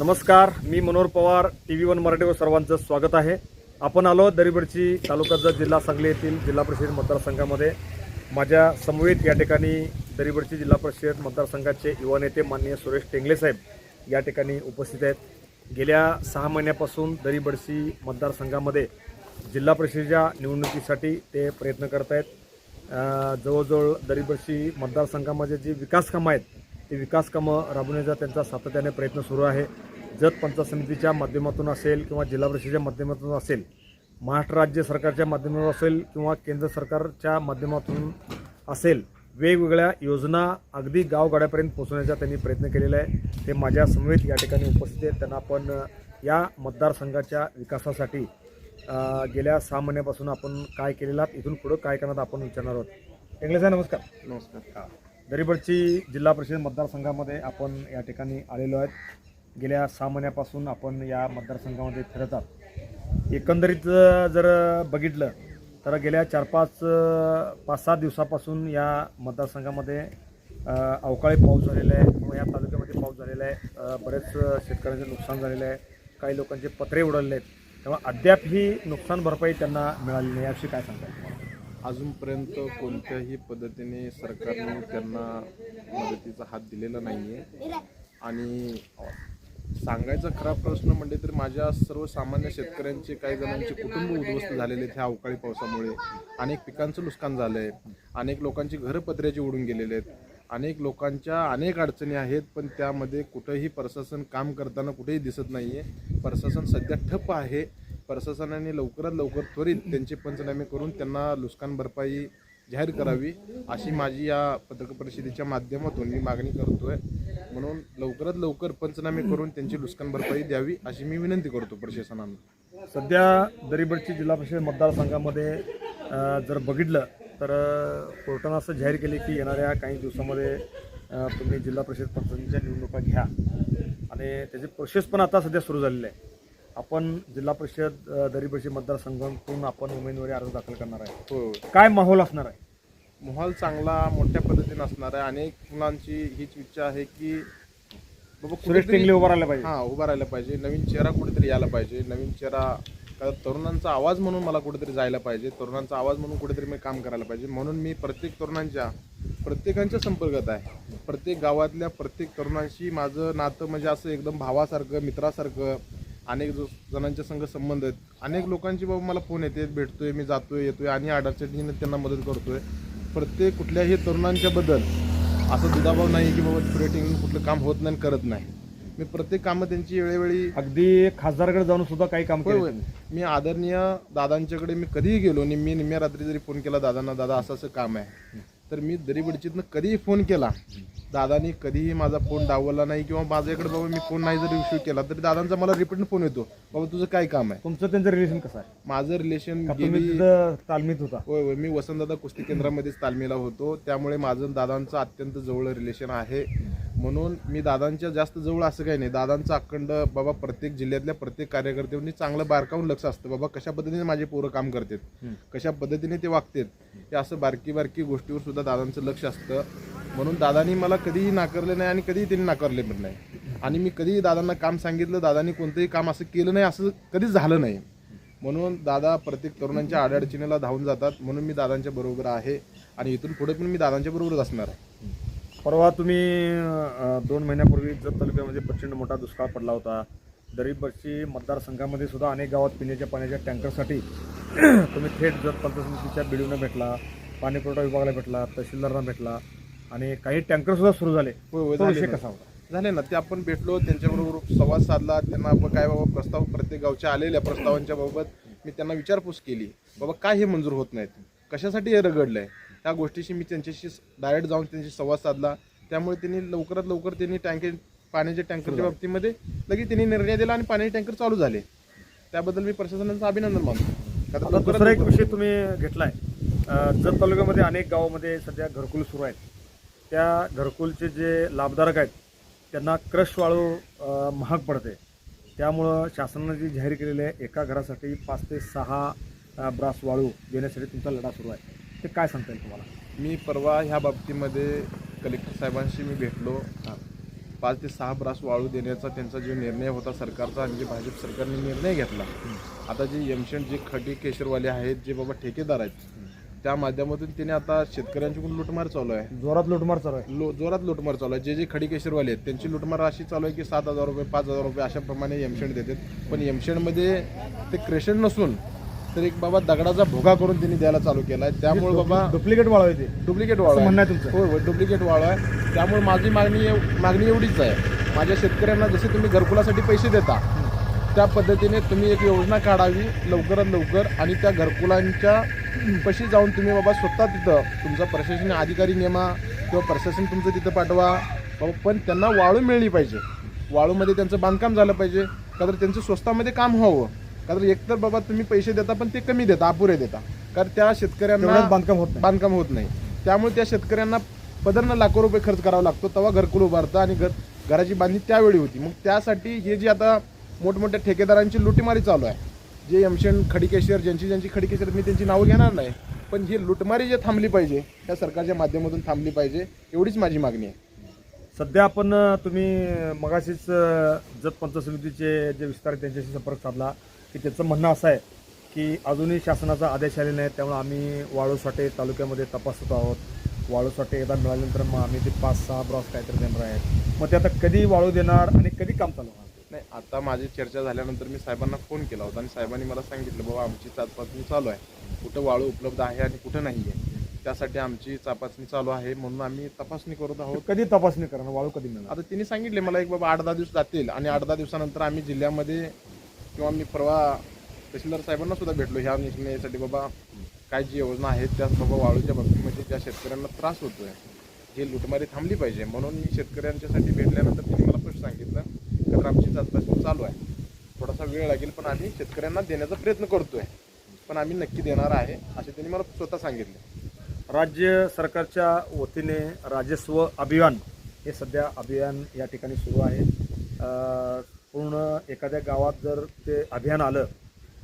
नमस्कार मी Manohar Pawar T V one मराठीवर सर्वांचं स्वागत आहे. आपण आलो दरिबडची तालुका जत जिल्हा सांगली येथील जिल्हा परिषद मतदारसंघामध्ये. माझ्या समवेत या ठिकाणी दरिबडची जिल्हा परिषद मतदारसंघाचे युवा नेते माननीय सुरेश टेंगले साहेब या ठिकाणी उपस्थित आहेत. गेल्या सहा महिन्यापासून दरिबडसी मतदारसंघामध्ये जिल्हा परिषदेच्या निवडणुकीसाठी ते प्रयत्न करत आहेत. जवळजवळ दरिबडशी मतदारसंघामध्ये जी विकासकामं आहेत ती विकासकामं राबवण्याचा त्यांचा सातत्याने प्रयत्न सुरू आहे. जत पंचायत समितीच्या माध्यमातून असेल किंवा जिल्हा परिषदेच्या माध्यमातून असेल महाराष्ट्र राज्य सरकारच्या माध्यमातून असेल किंवा केंद्र सरकारच्या माध्यमातून असेल वेगवेगळ्या योजना अगदी गावगाड्यापर्यंत पोहोचवण्याचा त्यांनी प्रयत्न केलेला आहे. ते माझ्या समवेत या ठिकाणी उपस्थित आहेत. त्यांना आपण या मतदारसंघाच्या विकासासाठी गेल्या सहा महिन्यापासून आपण काय केलेलं आहात इथून पुढं काय करणार आपण विचारणार आहोत. इंग्लिश साहेब नमस्कार. नमस्कार. दरिबडची जिल्हा परिषद मतदारसंघामध्ये आपण या ठिकाणी आलेलो आहेत. गेल्या सहा महिन्यापासून आपण या मतदारसंघामध्ये फिरत आहात. एकंदरीत जर बघितलं तर गेल्या चार पाच पाच सात दिवसापासून या मतदारसंघामध्ये अवकाळी पाऊस झालेला आहे किंवा या तालुक्यामध्ये पाऊस झालेला आहे बरेच शेतकऱ्यांचे नुकसान झालेलं आहे काही लोकांचे पत्रे उडवले आहेत. तेव्हा अद्याप ही नुकसान भरपाई त्यांना मिळाली नाही याविषयी काय सांगता अजूनपर्यंत कोणत्याही पद्धतीने सरकारने त्यांना मदतीचा हात दिलेला नाही आहे आणि सांगायचा खरा प्रश्न म्हणजे तर माझ्या सर्वसामान्य शेतकऱ्यांचे काही जणांचे कुटुंब उद्ध्वस्त झालेले आहेत ह्या अवकाळी पावसामुळे. अनेक पिकांचं नुकसान झालं आहे अनेक लोकांची घरं पत्र्याचे उडून गेलेले आहेत. अनेक लोकांच्या अनेक अडचणी आहेत पण त्यामध्ये कुठंही प्रशासन काम करताना कुठेही दिसत नाही आहे प्रशासन सध्या ठप्प आहे. प्रशासनाने लवकरात लवकर त्वरित त्यांचे पंचनामे करून त्यांना नुकसान भरपाई जाहीर करावी अशी माझी या पत्रक परिषदेच्या माध्यमातून मी मागणी करतो आहे म्हणून लवकरात लवकर पंचनामे करून त्यांची नुकसान भरपाई द्यावी अशी मी विनंती करतो प्रशासनाला. सध्या दरिबडची जिल्हा परिषद मतदारसंघामध्ये जर बघितलं तर कोर्टानं असं जाहीर केले की येणाऱ्या काही दिवसामध्ये तुम्ही जिल्हा परिषद पंचायतीच्या निवडणुका घ्या. आणि त्याची प्रोसेस पण आता सध्या सुरू झालेली आहे. आपण जिल्हा परिषद दरिबडची मतदारसंघातून आपण उमेदवारी अर्ज दाखल करणार आहे. हो. काय माहोल असणार आहे? मोहाल चांगला मोठ्या पद्धतीने असणार आहे. अनेक मुलांची हीच इच्छा आहे की बाबा सुरेश टेंगले उभा राहिला पाहिजे. हा उभा राहायला पाहिजे. नवीन चेहरा कुठेतरी यायला पाहिजे. नवीन चेहरा तरुणांचा आवाज म्हणून मला कुठेतरी जायला पाहिजे. तरुणांचा आवाज म्हणून कुठेतरी मी काम करायला पाहिजे. म्हणून मी प्रत्येक तरुणांच्या प्रत्येकांच्या संपर्कात आहे. प्रत्येक गावातल्या प्रत्येक तरुणांशी माझं नातं म्हणजे असं एकदम भावासारखं मित्रासारखं अनेक जो जणांच्या संघ संबंध आहेत. अनेक लोकांची बाबा मला फोन येते भेटतोय मी जातोय येतोय आणि अडचणीने त्यांना मदत करतोय. प्रत्येक कुठल्याही तरुणांच्या बद्दल असं दुधाभाव नाही की बाबा रेटिंग कुठलं काम होत नाही आणि करत नाही. मी प्रत्येक कामं त्यांची वेळोवेळी अगदी खासदारकडे जाऊन सुद्धा काही काम केलं होय. मी आदरणीय दादांच्याकडे मी कधीही गेलो आणि मी निम्या रात्री जरी फोन केला दादांना दादा असं असं काम आहे. तर मी दरीबडचीतनं कधीही फोन केला दादानी कधीही माझा फोन डावला नाही किंवा माझ्याकडे बाबा मी फोन नाही जरी रिसिव्ह केला तरी दादांचा मला रिपीट फोन येतो बाबा तुझं काय काम आहे? तुमचं त्यांचं रिलेशन कसं आहे? माझं रिलेशन का तुम्ही गेली तिथं तालमीत होता? होय होय मी वसंतदादा कुस्ती केंद्रामध्येच तालमीला होतो. त्यामुळे माझं दादांचं अत्यंत जवळ रिलेशन आहे. म्हणून मी दादांच्या जास्त जवळ असं काही नाही. दादांचं अखंड बाबा प्रत्येक जिल्ह्यातल्या प्रत्येक कार्यकर्त्यांनी चांगलं बारकावून लक्ष असतं. बाबा कशा पद्धतीने माझे पोरं काम करतात? कशा पद्धतीने ते वागतात? हे असं बारकी बारकी गोष्टीवर सुद्धा दादांचं लक्ष असतं. म्हणून दादांनी मला कधीही नाकारलं नाही आणि कधीही त्यांनी नाकारले पण नाही. आणि मी कधीही दादांना काम सांगितलं दादांनी कोणतंही काम असं केलं नाही असं कधीच झालं नाही. म्हणून दादा प्रत्येक तरुणांच्या आडअडचणीला धावून जातात. म्हणून मी दादांच्या बरोबर आहे. आणि इथून पुढे पण मी दादांच्या बरोबरच असणार आहे. परवा तुम्ही अ, दोन महिन्यापूर्वी जत तालुक्यामध्ये प्रचंड मोठा दुष्काळ पडला होता. दरीबडची मतदारसंघामध्ये सुद्धा अनेक गावात पिण्याच्या पाण्याच्या टँकरसाठी तुम्ही थेट जत पंचायत समितीच्या बिडूंना भेटला पाणी पुरवठा विभागाला भेटला तहसीलदारांना भेटला आणि काही टँकर सुद्धा सुरू झाले. होय होय तो झाले विषय ना. कसा होता? झाले ना ते आपण भेटलो त्यांच्याबरोबर संवाद साधला. त्यांना आपण काय बाबा प्रस्ताव प्रत्येक गावच्या आलेल्या प्रस्तावांच्या बाबत मी त्यांना विचारपूस केली. बाबा काय हे मंजूर होत नाहीत? कशासाठी हे रगडलंय? त्या गोष्टीशी मी त्यांच्याशी डायरेक्ट जाऊन त्यांच्याशी संवाद साधला. त्यामुळे त्यांनी लवकरात लवकर त्यांनी टँकर पाण्याच्या टँकरच्या बाबतीमध्ये लगेच त्यांनी निर्णय दिला आणि पाण्याचे टँकर चालू झाले. त्याबद्दल मी प्रशासनाचं अभिनंदन मानतो. दुसरा एक विषय तुम्ही घेतलाय. अ, जत तालुक्यामध्ये अनेक गावामध्ये सध्या घरकुल सुरू आहेत. त्या घरकुलचे जे लाभधारक आहेत त्यांना क्रश वाळू महाग पडते. त्यामुळं शासनाने जी जाहीर केलेली आहे एका घरासाठी पाच ते सहा ब्रास वाळू देण्यासाठी तुमचा लढा सुरू आहे. ते काय सांगता येईल तुम्हाला? मी परवा ह्या बाबतीमध्ये कलेक्टर साहेबांशी मी भेटलो. पाच ते सहा ब्रास वाळू देण्याचा त्यांचा जो निर्णय होता सरकारचा आणि जे भाजप सरकारने निर्णय घेतला. आता जे यमशेंट जे खडी केशरवाले आहेत जे बाबा ठेकेदार आहेत त्या माध्यमातून त्याने आता शेतकऱ्यांच्याकडून लुटमार चालू आहे. जोरात लुटमार चालू आहे. लो जोरात लुटमार चालू आहे. जे जे खडी केशरवाले आहेत त्यांची लुटमार अशी चालू आहे की सात हजार रुपये पाच हजार रुपये अशा प्रमाणे यमशेड देतात. पण यमशेडमध्ये ते क्रेशन नसून तर एक बाबा दगडाचा भोगा करून त्यांनी द्यायला चालू केला आहे त्यामुळे बाबा डुप्लिकेट वाळू आहे ते. डुप्लिकेट वाळू म्हणणं आहे तुमचं? होय होय डुप्लिकेट वाळू आहे. त्यामुळे माझी मागणी एव- मागणी एवढीच आहे. माझ्या शेतकऱ्यांना जसे तुम्ही घरकुलासाठी पैसे देता त्या पद्धतीने तुम्ही एक योजना काढावी लवकरात लवकर आणि त्या घरकुलांच्या पशी जाऊन तुम्ही बाबा स्वतः तिथं तुमचा प्रशासकीय अधिकारी नेमा किंवा प्रशासन तुमचं तिथं पाठवा. बाबा पण त्यांना वाळू मिळली पाहिजे. वाळूमध्ये त्यांचं बांधकाम झालं पाहिजे. का तर त्यांचं स्वस्तामध्ये काम व्हावं. का तर एकतर बाबा तुम्ही पैसे देता पण ते कमी देता अपुरे देता. कारण त्या शेतकऱ्यांना बांधकाम होत बांधकाम होत नाही. त्यामुळे त्या शेतकऱ्यांना पदरनं लाखो रुपये खर्च करावा लागतो. तेव्हा घरकुल उभारतं आणि घर घराची बांधणी त्यावेळी होती. मग त्यासाठी हे जे आता मोठमोठ्या ठेकेदारांची लुटीमारी चालू आहे. जे यमशेन खडीकेशर ज्यांची ज्यांची खडीकेशर मी त्यांची नावं घेणार नाही. पण ही लुटमारी जे थांबली पाहिजे त्या सरकारच्या माध्यमातून थांबली पाहिजे एवढीच माझी मागणी आहे. सध्या आपण तुम्ही मगाशीच जत पंचायत समितीचे जे विस्तार त्यांच्याशी संपर्क साधला. की त्याचं म्हणणं असं आहे की अजूनही शासनाचा आदेश आलेला नाही त्यामुळे आम्ही वाळूसाठे तालुक्यामध्ये तपासत आहोत. वाळूसाठे एकदा मिळाल्यानंतर मग आम्ही ते पाच सहा ब्रॉस काहीतरी देणार आहेत. मग ते आता कधी वाळू देणार आणि कधी काम चालू होणार? नाही आता माझी चर्चा झाल्यानंतर मी साहेबांना फोन केला होता आणि साहेबांनी मला सांगितलं बाबा आमची चाचपणी चालू आहे. कुठं वाळू उपलब्ध आहे आणि कुठं नाही आहे त्यासाठी आमची तपासणी चालू आहे म्हणून आम्ही तपासणी करत आहोत. कधी तपासणी करणार? वाळू कधी मिळणार? आता तिने सांगितले मला एक बाबा आठ दहा दिवस जातील आणि आठ दहा दिवसानंतर आम्ही जिल्ह्यामध्ये किंवा मी परवा तहसीलदार साहेबांना सुद्धा भेटलो. ह्या निर्णयासाठी बाबा काय जी योजना आहेत त्या बाबा वाळूच्या बाबतीमध्ये ज्या शेतकऱ्यांना त्रास होतोय ही लुटमारी थांबली पाहिजे. म्हणून मी शेतकऱ्यांच्यासाठी भेटल्यानंतर त्यांनी मला स्पष्ट सांगितलं का तर आमची चाचपणी चालू आहे. थोडासा वेळ लागेल पण आम्ही शेतकऱ्यांना देण्याचा प्रयत्न करतोय. पण आम्ही नक्की देणार आहे असे त्यांनी मला स्वतः सांगितले. राज्य सरकारच्या वतीने राजस्व अभियान हे सध्या अभियान या ठिकाणी सुरू आहे. पूर्ण एखाद्या गावात जर ते अभियान आलं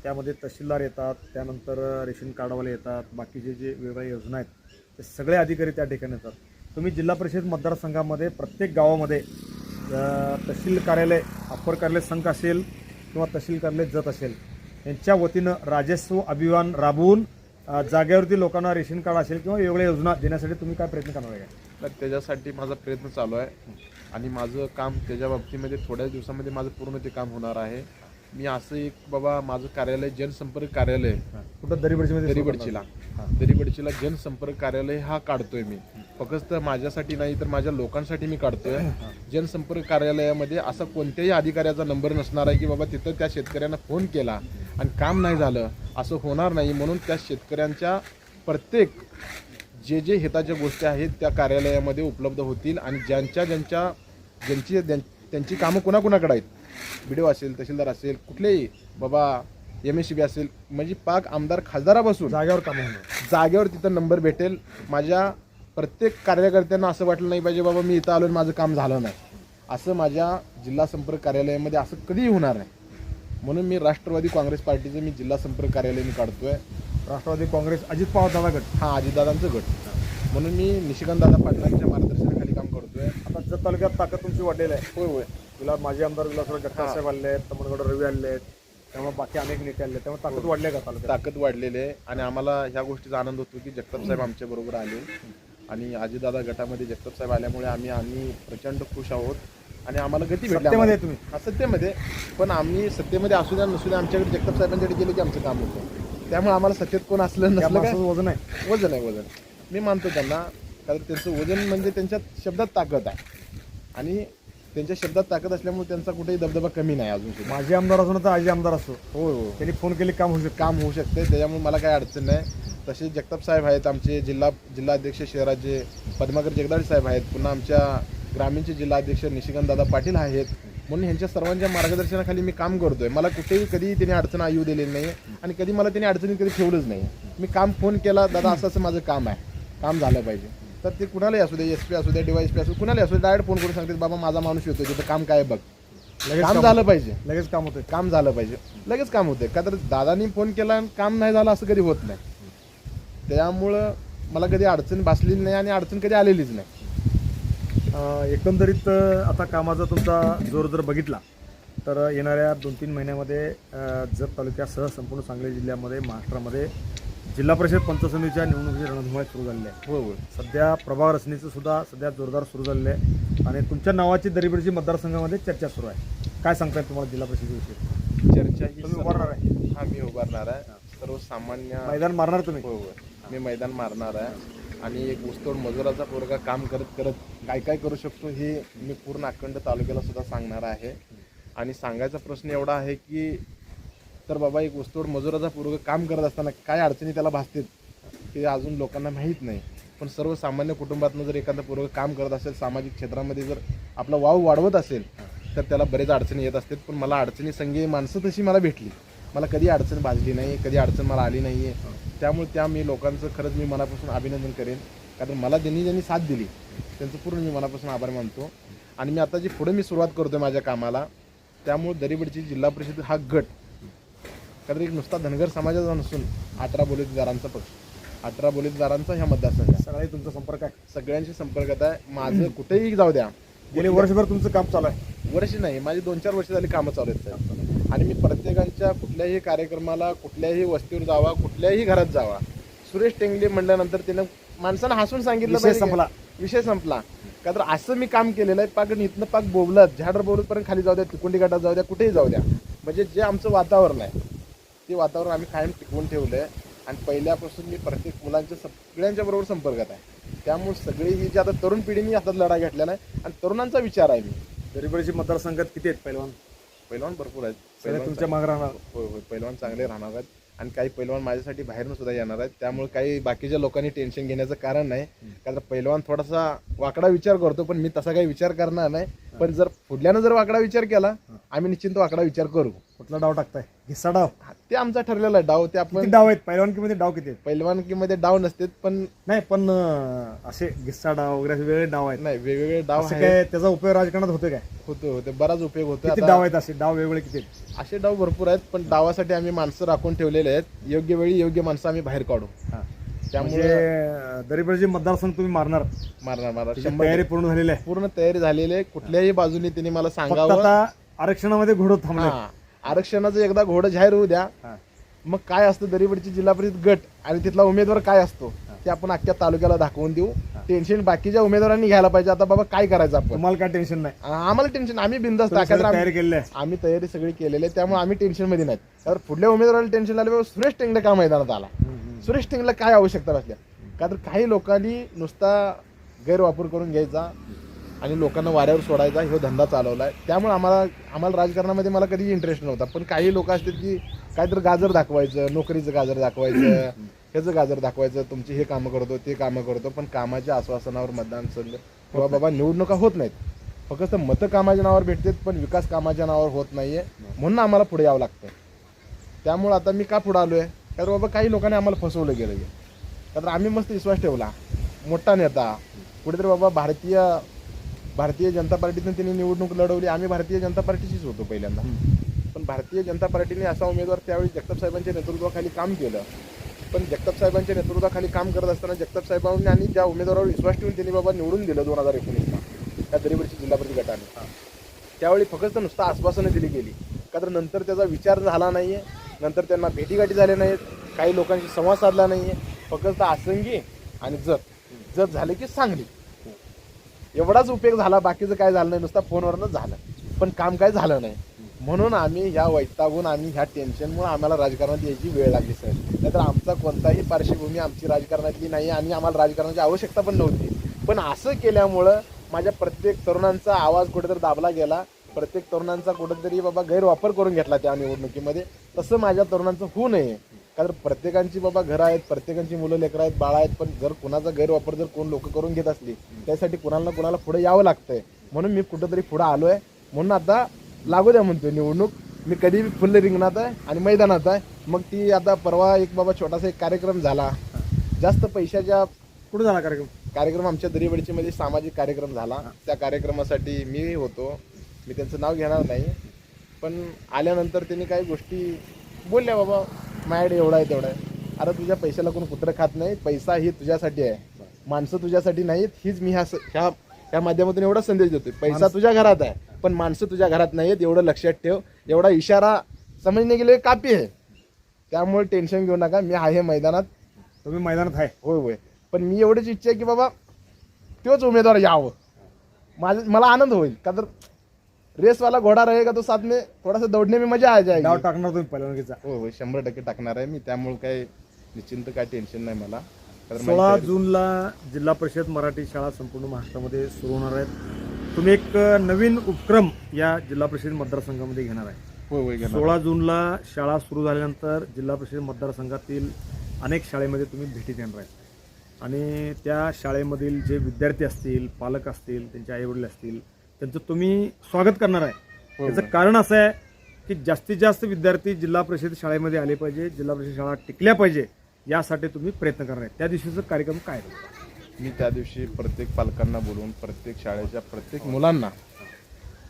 त्यामध्ये तहसीलदार येतात त्यानंतर रेशन कार्डवाले येतात बाकीचे जे वेगवेगळ्या योजना आहेत ते सगळे अधिकारी त्या ठिकाणी येतात. तुम्ही जिल्हा परिषद मतदारसंघामध्ये प्रत्येक गावामध्ये तहसील कार्यालय अप्पर कार्यालय संघ असेल किंवा तहसील कार्यालय जत असेल यांच्या वतीनं राजस्व अभियान राबवून जागेवरती लोकांना रेशन कार्ड असेल किंवा वेगवेगळ्या योजना देण्यासाठी तुम्ही काय प्रयत्न करणार आहे तर त्याच्यासाठी माझा प्रयत्न चालू आहे. आणि माझं काम त्याच्या बाबतीमध्ये थोड्याच दिवसामध्ये माझं पूर्ण ते काम होणार आहे. मी असं एक बाबा माझं कार्यालय जनसंपर्क कार्यालय कुठं? दरीबडशीमध्ये दरीबडचीला. दरीबडचीला जनसंपर्क कार्यालय हा काढतोय मी. फक्त माझ्यासाठी नाही तर माझ्या लोकांसाठी मी काढतोय. जनसंपर्क कार्यालयामध्ये असा कोणत्याही अधिकाऱ्याचा नंबर नसणार आहे की बाबा तिथं त्या शेतकऱ्यांना फोन केला आणि काम नाही झालं. असं होणार नाही म्हणून त्या शेतकऱ्यांच्या प्रत्येक जे जे हिताच्या गोष्टी आहेत त्या कार्यालयामध्ये उपलब्ध होतील आणि ज्यांच्या ज्यांच्या ज्यांची ज्यां- त्यांची कामं कुणाकुणाकडे आहेत? बी असेल तहसीलदार असेल कुठलेही बाबा एम एस सी बी असेल म्हणजे पाक आमदार खासदारापासून जागेवर काम होणार. जागेवर तिथं नंबर भेटेल. माझ्या प्रत्येक कार्यकर्त्यांना असं वाटलं नाही पाहिजे बाबा मी इथं आलो आणि माझं काम झालं नाही. असं माझ्या जिल्हा संपर्क कार्यालयामध्ये असं कधीही होणार नाही. म्हणून मी राष्ट्रवादी काँग्रेस पार्टीचं मी जिल्हा संपर्क कार्यालय मी काढतोय. राष्ट्रवादी काँग्रेस अजित पवार दादा गट. हा अजितदादांचं गट. म्हणून मी निशिकांत दादा पाटलांच्या मार्गदर्शनाखाली काम करतोय. आता जत तालुक्यात ताकद तुमची वाढलेली आहे. होय होय. तुला माजी आमदार विलासराव जगताप हां. साहेब आले आहेत तमनगड रवी आले आहेत त्यामुळे बाकी अनेक नेते आले आहेत. त्यामुळे ताकद वाढली आहे का तालुक्यात? ताकद वाढलेली आहे आणि आम्हाला ह्या गोष्टीचा आनंद होतो की जगताप साहेब आमच्या बरोबर आले. आणि अजितदादा गटामध्ये जगताप साहेब आल्यामुळे आम्ही आम्ही प्रचंड खुश आहोत. आणि आम्हाला गती भेटली सत्तेमध्ये आहे. तुम्ही. हा सत्तेमध्ये. पण आम्ही सत्तेमध्ये असू द्या नसू द्या आमच्याकडे जगताप साहेबांच्याकडे गेलो की आमचं काम होतं. त्यामुळे आम्हाला सत्तेत कोण असलं त्या नसलं काय? माणसाचं वजन आहे. वजन आहे वजन. मी मानतो त्यांना कारण त्यांचं वजन म्हणजे त्यांच्या शब्दात ताकद आहे. आणि त्यांच्या शब्दात ताकद असल्यामुळे त्यांचा कुठेही दबदबा कमी नाही अजून सुद्धा. माजी आमदार असो ना तर आजी आमदार असो. हो हो त्यांनी फोन केले काम होऊ शकतं. काम होऊ शकते त्याच्यामुळे मला काही अडचण नाही. तसे जगताप साहेब आहेत आमचे जिल्हा जिल्हाध्यक्ष शहराचे पद्माकर जगदाळे साहेब आहेत पुन्हा आमच्या ग्रामीणचे जिल्हाध्यक्ष निशिकांत दादा पाटील आहेत. म्हणून ह्यांच्या सर्वांच्या मार्गदर्शनाखाली मी काम करतोय. मला कुठेही कधी त्यांनी अडचण येऊ दिलेली नाही आणि कधी मला त्यांनी अडचणीत कधी ठेवलंच नाही मी काम फोन केला दादा असं असं माझं काम आहे. काम झालं पाहिजे. तर ते कुणालाही असू दे एस पी असू दे डीवायस पी असू कुणालाही असू दे डायरेक्ट फोन करून सांगते बाबा माझा माणूस येतो तिथं काम काय बघ. लगेच काम झालं पाहिजे. लगेच काम होतं काम झालं पाहिजे. लगेच काम होते का तर दादानी फोन केला आणि काम नाही झालं असं कधी होत नाही. त्यामुळं मला कधी अडचण भासलेली नाही आणि अडचण कधी आलेलीच नाही. एकंदरीत आता कामाचा तुमचा जोर जर बघितला तर येणाऱ्या दोन तीन महिन्यामध्ये जत तालुक्यासह संपूर्ण सांगली जिल्ह्यामध्ये महाराष्ट्रामध्ये जिल्हा परिषद पंचायत समितीच्या निवडणुकीची रणधुमाळी सुरू झालेली आहे हो हो सध्या प्रभाग रचनेचं सुद्धा सध्या जोरदार सुरू झालेलं आहे आणि तुमच्या नावाची दरीबडची मतदारसंघामध्ये चर्चा सुरू आहे. काय सांगताय तुम्हाला जिल्हा परिषदेविषयी? चर्चा ही तुम्ही उभारणार आहे. हा मी उभारणार आहे. सर्वसामान्य मैदान मारणार तुम्ही? हो मी मैदान मारणार आहे. आणि एक ऊसतोड मजुराचा पोरगा काम करत करत काय काय करू शकतो हे मी पूर्ण अखंड तालुक्याला सुद्धा सांगणार आहे. आणि सांगायचा प्रश्न एवढा आहे की तर बाबा एक ऊसतोड मजुराचा पोरगा काम करत असताना काय अडचणी त्याला भासतात ते अजून लोकांना माहीत नाही. पण सर्वसामान्य कुटुंबातनं जर एखादा पोरगा काम करत असेल सामाजिक क्षेत्रामध्ये जर आपला वाव वाढवत असेल तर त्याला बरेच अडचणी येत असतात पण मला अडचणी संगी माणसं तशी मला भेटली. मला कधी अडचण भाजली नाही कधी अडचण मला आली नाही आहे त्यामुळे त्या मी लोकांचं खरंच मी मनापासून अभिनंदन करेन. कारण मला त्यांनी ज्यांनी साथ दिली त्यांचं पूर्ण मी मनापासून आभार मानतो. आणि मी आता जी पुढे मी सुरुवात करतोय माझ्या कामाला त्यामुळे दरीबडची जिल्हा परिषद हा गट कारण एक नुसता धनगर समाजाचा नसून अठरा बोलीदारांचा पक्ष अठरा बोलीदारांचा ह्या मतदारसंघ आहे. सगळे तुमचा संपर्क आहे. सगळ्यांशी संपर्कात आहे. माझं कुठेही जाऊ द्या. गेले वर्षभर तुमचं काम चालू आहे. वर्ष नाही माझी दोन चार वर्ष झाली कामं चालू आहेत. आणि मी प्रत्येकांच्या कुठल्याही कार्यक्रमाला कुठल्याही वस्तीवर जावा कुठल्याही घरात जावा. सुरेश टेंगले म्हणल्यानंतर त्यानं माणसानं हसून सांगितलं विषय संपला. विषय संपला. का तर असं मी काम केलेलं आहे पाक इथनं पाक बोबलत झाडर बोबलत पर्यंत खाली जाऊ द्या तिकुंडी घाटात जाऊ द्या कुठेही जाऊ द्या. म्हणजे जे आमचं वातावरण आहे ते वातावरण आम्ही कायम टिकवून ठेवलं आहे आणि पहिल्यापासून मी प्रत्येक मुलांच्या सगळ्यांच्या बरोबर संपर्कात आहे. त्यामुळे सगळी ही जी आता तरुण पिढीने हातात लढा घेतलेला आहे आणि तरुणांचा विचार आहे मी. दरीबडची मतदारसंघात किती आहेत पहिलवान पैलवान भरपूर आहेत. पैलवान तुमच्या मागे राहणार. होय होय पैलवान चांगले राहणार आहेत. आणि काही पैलवान माझ्यासाठी बाहेरून सुद्धा येणार आहेत. त्यामुळे काही बाकीच्या लोकांनी टेन्शन घेण्याचं कारण नाही. कारण पैलवान थोडासा वाकडा विचार करतो पण मी तसा काही विचार करणार नाही. पण जर पुढल्यानं जर वाकडा विचार केला आम्ही निश्चित वाकडा विचार करू. कुठला डाव टाकताय? घिस्सा डाव. ते आमचा ठरलेला आहे डाव ते किती आपण डाव आहेत? पैलवानकीमध्ये डाव किती आहेत? पैलवानकीमध्ये डाव नसतात पण नाही पण अं, असे घिस्सा डाव वगैरे असे वेगळे डाव आहेत. नाही वेगवेगळे डाव असं आहेत. काय त्याचा उपयोग राजकारणात होतो काय? होतो होते बराच उपयोग होतो किती आता डाव आहेत असे? डाव वेगवेगळे किती आहेत? असे डाव भरपूर आहेत पण डावासाठी आम्ही माणसं राखून ठेवलेले आहेत. योग्य वेळी योग्य माणसं आम्ही बाहेर काढू. हा. त्यामुळे म्हणजे दरीबडची मतदारसंघ तुम्ही मारणार. मारणार मारणार. त्याची शंभर तयारी पूर्ण झालेली आहे. पूर्ण तयारी झालेली आहे. कुठल्याही बाजूने त्यांनी मला फक्त सांगावं. आता आरक्षणामध्ये घोडं थांबले हा. आरक्षणाचं एकदा घोडं जाहीर होऊ द्या मग काय असतं दरीबडची जिल्हा परिषद गट आणि तिथला उमेदवार काय असतो ते आपण अख्ख्या तालुक्याला दाखवून देऊ. टेन्शन बाकीच्या उमेदवारांनी घ्यायला पाहिजे. आता बाबा काय करायचं आपण? तुम्हाला काय टेन्शन नाही. आम्हाला टेन्शन आम्ही बिंदास आम्ही- तयारी केलेली आहे. आम्ही तयारी सगळी केलेली आहे. त्यामुळे आम्ही टेन्शनमध्ये नाही. तर पुढल्या उमेदवाराला टेन्शन आलं सुरेश टेंगले का मैदानात आला? सुरेश टेंगला काय आवश्यकता असल्या? का तर काही लोकांनी नुसता गैरवापर करून घ्यायचा. आणि लोकांना वाऱ्यावर सोडायचा ह्यो धंदा चालवला आहे त्यामुळे आम्हाला आम्हाला राजकारणामध्ये मला कधी इंटरेस्ट नव्हता. पण काही लोक असतील की काहीतरी गाजर दाखवायचं नोकरीचं गाजर दाखवायचं ह्याचं गाजर दाखवायचं तुमची हे कामं करतो ते कामं करतो पण कामाच्या आश्वासनावर मतदान संघ किंवा बाबा निवडणुका होत नाहीत. फक्त मतं कामाच्या नावावर भेटतात पण विकास कामाच्या नावावर होत नाहीये. म्हणून आम्हाला पुढे यावं लागतं. त्यामुळं आता मी का पुढे आहे तर बाबा काही लोकांनी आम्हाला फसवलं गेलं आहे तर आम्ही मस्त विश्वास ठेवला. मोठा नेता. कुठेतरी बाबा भारतीय भारतीय जनता पार्टीतून त्यांनी निवडणूक लढवली. आम्ही भारतीय जनता पार्टीचीच होतो पहिल्यांदा. पण भारतीय जनता पार्टीने असा उमेदवार त्यावेळी जगताप साहेबांच्या नेतृत्वाखाली काम केलं. पण जगताप साहेबांच्या नेतृत्वाखाली काम करत असताना जगताप साहेबांनी आणि ज्या उमेदवारावर विश्वास ठेवून त्यांनी बाबा निवडून दिलं दोन हजार एकोणीसला त्या दरीवरची जिल्हा परिषद गटाने. त्यावेळी फक्त नुसतं आश्वासनं दिली गेली. का तर नंतर त्याचा विचार झाला नाहीये. नंतर त्यांना भेटीगाठी झाल्या नाहीत काही लोकांशी संवाद साधला नाहीये. फक्त आसंगी आणि जत. जत झाले की सांगली. एवढाच उपयोग झाला बाकीचं काय झालं नाही नुसता फोनवरनंच झालं. पण काम काय झालं नाही. म्हणून आम्ही ह्या वैतागून आम्ही ह्या टेन्शनमुळे आम्हाला राजकारणात यायची वेळ लागली सर. नाहीतर आमचा कोणताही पार्श्वभूमी आमची राजकारणातली नाही आणि आम्हाला राजकारणाची आवश्यकता पण नव्हती. पण असं केल्यामुळं माझ्या प्रत्येक तरुणांचा आवाज कुठेतरी दाबला गेला. प्रत्येक तरुणांचा कुठेतरी बाबा गैरवापर करून घेतला त्या निवडणुकीमध्ये. तसं माझ्या तरुणांचं होऊ नये. कारण प्रत्येकांची बाबा घरं आहेत प्रत्येकांची मुलं लेकरं आहेत बाळा आहेत पण जर कुणाचा गैरवापर जर कोण लोक करून घेत असली त्यासाठी कुणाला ना कुणाला पुढे यावं लागतंय. म्हणून मी कुठंतरी पुढे आलोय. म्हणून आता लागू द्या म्हणतोय निवडणूक. मी कधी फुल्ल रिंगणात आहे आणि मैदानात आहे. मग ती आता परवा एक बाबा छोटासा एक कार्यक्रम झाला. जास्त पैशाच्या कुठे झाला कार्यक्रम? कार्यक्रम आमच्या दरीवडची मध्ये सामाजिक कार्यक्रम झाला. त्या कार्यक्रमासाठी मी होतो. मी त्यांचं नाव घेणार नाही. पण आल्यानंतर त्यांनी काही गोष्टी बोलल्या बाबा. माझ्याकडे एवढा आहे तेवढा आहे. अरे तुझ्या पैशाला कोण कुत्रं खात नाही पैसा ही तुझ्यासाठी आहे. माणसं तुझ्यासाठी नाहीत हीच मी ह्या स- ह्या या माध्यमातून एवढा संदेश देतोय. पैसा तुझ्या घरात आहे पण माणसं तुझ्या घरात नाहीयेत एवढं लक्षात ठेव. एवढा इशारा समजणे गेले कापी आहे. त्यामुळे टेन्शन घेऊ नका मी आहे मैदानात. तुम्ही मैदानात आहे. होय होय. पण मी एवढीच इच्छा आहे की बाबा तोच उमेदवार यावं. माझ मला आनंद होईल. का तर रेसवाला घोडा रहेगा तो साथ में थोड़ा सा दौड़ने में मजा आ जाएगी। डाव टाकणार तुम्ही पहिल्यांदा हो हो शंभर टक्के टाकणार आहे मी त्यामुळे काय निश्चिंत काय टेन्शन नाही मला. कारण सोळा माहिती जूनला जिल्हा परिषद मराठी शाळा संपूर्ण महाराष्ट्रामध्ये सुरू होणार आहेत. तुम्ही एक नवीन उपक्रम या जिल्हा परिषद मतदारसंघामध्ये घेणार आहे. होय होय घेणार. सोळा जूनला शाळा सुरू झाल्यानंतर जिल्हा परिषद मतदारसंघातील अनेक शाळेमध्ये तुम्ही भेटी देणार आहे. आणि त्या शाळेमधील जे विद्यार्थी असतील पालक असतील त्यांचे आईवडील असतील त्यांचं तुम्ही स्वागत करणार आहे. हो, त्याचं हो. कारण असं आहे की जास्तीत जास्त विद्यार्थी जिल्हा परिषद शाळेमध्ये आले पाहिजे जिल्हा परिषद शाळा टिकल्या पाहिजे यासाठी तुम्ही प्रयत्न करणार आहे. त्या दिवशीचा कार्यक्रम काय? मी त्या दिवशी प्रत्येक पालकांना बोलवून प्रत्येक शाळेच्या प्रत्येक मुलांना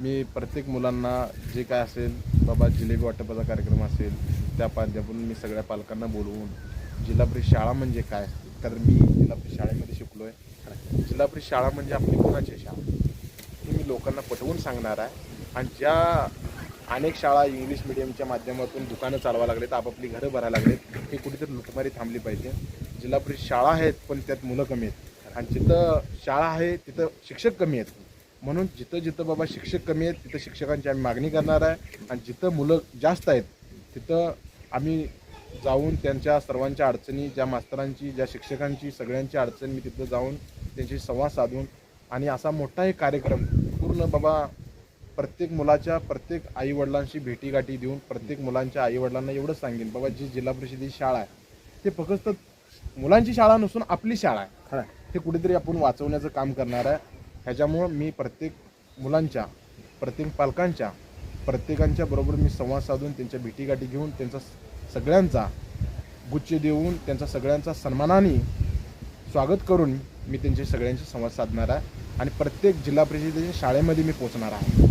मी प्रत्येक मुलांना जे काय असेल बाबा जिलेबी वाटपाचा कार्यक्रम असेल त्या माध्यमातून मी सगळ्या पालकांना बोलवून जिल्हा परिषद शाळा म्हणजे काय? कारण मी जिल्हा परिषद शाळेमध्ये शिकलो आहे जिल्हा परिषद शाळा म्हणजे आपली कोणाची शाळा? हे मी लोकांना पटवून सांगणार आहे. आणि ज्या अनेक शाळा इंग्लिश मिडियमच्या माध्यमातून दुकानं चालवा लागलेत आपापली घरं भरायला लागलेत हे कुठेतरी लुटमारी थांबली पाहिजे. जिल्हा परिषद शाळा आहेत पण त्यात मुलं कमी आहेत. आणि जिथं शाळा आहे तिथं शिक्षक कमी आहेत. म्हणून जिथं जिथं बाबा शिक्षक कमी आहेत तिथं शिक्षकांची आम्ही मागणी करणार आहे. आणि जिथं मुलं जास्त आहेत तिथं आम्ही जाऊन त्यांच्या सर्वांच्या अडचणी ज्या मास्तरांची ज्या शिक्षकांची सगळ्यांची अडचण मी तिथं जाऊन त्यांची संवाद साधून आणि असा मोठा एक कार्यक्रम पूर्ण बाबा प्रत्येक मुलाच्या प्रत्येक आईवडिलांशी भेटीगाठी देऊन प्रत्येक मुलांच्या आईवडिलांना एवढंच सांगेन बाबा जी जिल्हा परिषदेची शाळा आहे ते फक्त मुलांची शाळा नसून आपली शाळा आहे खरं. हे कुठेतरी आपण वाचवण्याचं काम करणार आहे ह्याच्यामुळं मी प्रत्येक मुलांच्या प्रत्येक पालकांच्या प्रत्येकांच्या बरोबर मी संवाद साधून त्यांच्या भेटीगाठी घेऊन त्यांचा सगळ्यांचा गुच्छ देऊन त्यांचा सगळ्यांचा सन्मानाने स्वागत करून मी त्यांचे सगळ्यांशी संवाद साधणार आहे आणि प्रत्येक जिल्हा परिषदेच्या शाळेमध्ये मी पोहोचणार आहे.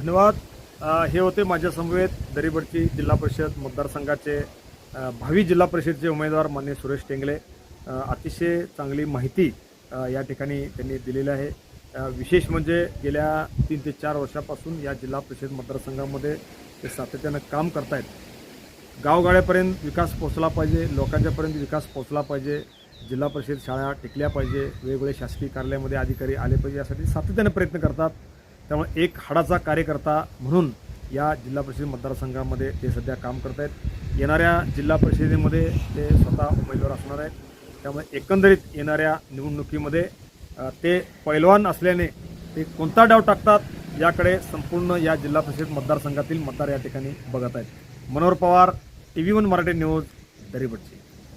धन्यवाद. अ, हे होते माझ्या समवेत दरीबडची जिल्हा परिषद मतदारसंघाचे अ, भावी जिल्हा परिषदचे उमेदवार मान्य सुरेश टेंगले. अ, अतिशय चांगली माहिती अ, या ठिकाणी त्यांनी दिलेली आहे. अ, विशेष म्हणजे गेल्या तीन ते चार वर्षापासून या जिल्हा परिषद मतदारसंघामध्ये ते सातत्यानं काम करतायत. गावगाड्यापर्यंत विकास पोचला पाहिजे लोकांच्यापर्यंत विकास पोचला पाहिजे जिल्हा परिषद शाळा टिकल्या पाहिजे वेगवेगळे शासकीय कार्यालयामध्ये अधिकारी आले पाहिजे यासाठी सातत्याने प्रयत्न करतात. त्यामुळे एक हाडाचा कार्यकर्ता म्हणून या जिल्हा परिषद मतदारसंघामध्ये ते सध्या काम करत आहेत येणाऱ्या जिल्हा परिषदेमध्ये ते स्वतः उमेदवार असणार आहेत. त्यामुळे एकंदरीत येणाऱ्या निवडणुकीमध्ये ते पैलवान असल्याने ते कोणता डाव टाकतात याकडे संपूर्ण या जिल्हा परिषद मतदारसंघातील मतदार या ठिकाणी बघत आहेत Manohar Pawar T V one Marathi news दरीबडची